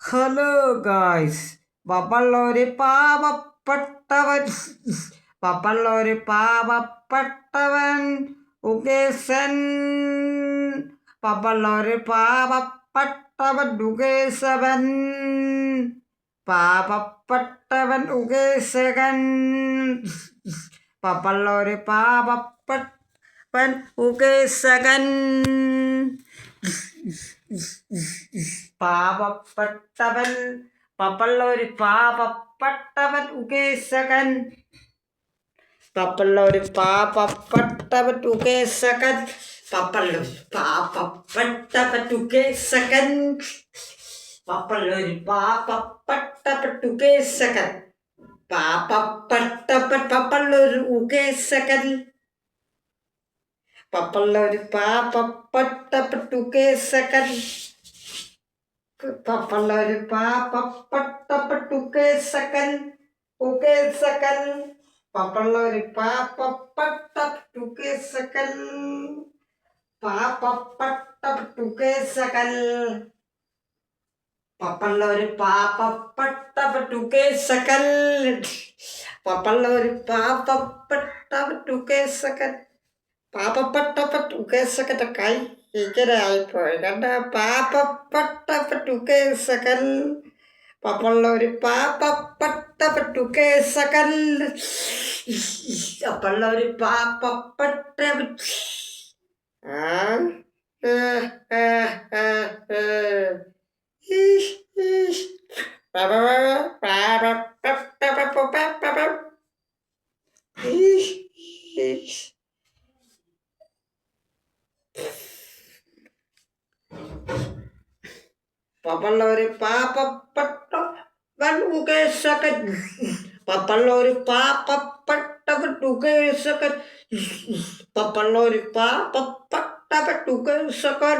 Hello guys പപ്പള്ളൊരു പാവപ്പെട്ടവൻ പപ്പള്ളൊരു പാവപ്പെട്ടവൻ ഉകേശൻ പപ്പള്ളൊരു പാവപ്പെട്ടവൻ ഉകേശവൻ പാവപ്പെട്ടവൻ ഉകേശകൻ പപ്പള്ളൊരു പാവപ്പെട്ടവൻ ഉകേശകൻ പാപപ്പെട്ടവൻ പപ്പള്ള ഒരു പാപപ്പെട്ടവൻ ഉകേശകൻ. പപ്പള്ള ഒരു പാപപ്പെട്ടവൻ ഉകേശകൻ. പപ്പള്ള പാപപ്പെട്ടവൻ ഉകേശകൻ. പപ്പള്ള ഒരു പാപപ്പെട്ടപ്പെട്ടു ഉകേശകൻ. പാപപ്പെട്ടപ്പൻ പപ്പള്ള ഒരു ഉകേശകൻ. പപ്പള്ള ഒരു പാപപ്പെട്ടപ്പെട്ടു ഉകേശകൻ. പപ്പള്ള ഒരു പാപ്പപ്പെട്ടപ്പെട്ടു കേസക്കൻ ഉകേസക്കൻ പപ്പള്ള കേസക്കൻ പാപ്പപ്പെട്ടു കേസക്കൽ പപ്പള്ള ഒരു പാപ്പപ്പെട്ടപ്പെട്ടു കേസക്കൻ പാപ്പപ്പെട്ടപ്പെട്ടു Ikerai ipo i nanda papapap tapa tukai sakan papalauri papapap tapa tukai sakan papalauri papapap tapa tukai sakan papalauri papapap tapa pap pap pap pap pap pap pap pap പപ്പള്ള ഒരു പാപ്പപ്പെട്ട വൻമുകേശക പപ്പള്ള ഒരു പാപ്പപ്പെട്ടവട്ടുകേശകൻ പപ്പള്ള ഒരു പാപ്പപ്പെട്ടവട്ടുകേശകൻ